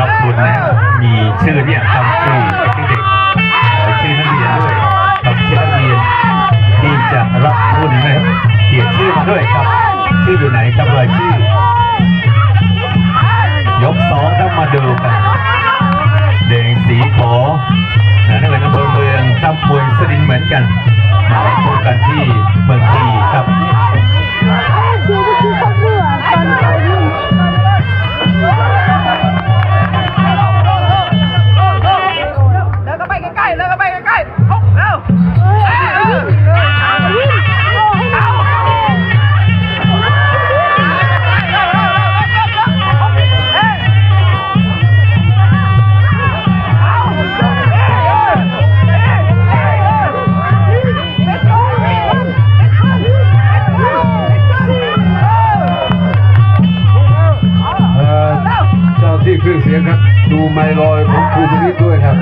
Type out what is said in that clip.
รับทุนนะมีชื่อเนี่ยครับชื่อชื่อเด็กขอชื่อนักเรียนด้วยครับชื่อนักเรียนที่จะรับทุนนะครับเขียนชื่อมาด้วยครับ ชื่ออยู่ไหนครับรายชื่อ ยกสองครับมาดูกันแดงสีขอนะนักเรียนอำเภอเมืองทับมวยสรินเหมือนกันมาพบกันที่เมืองที ครับ ดูไม่ลอยของครูพนิดด้วยครับ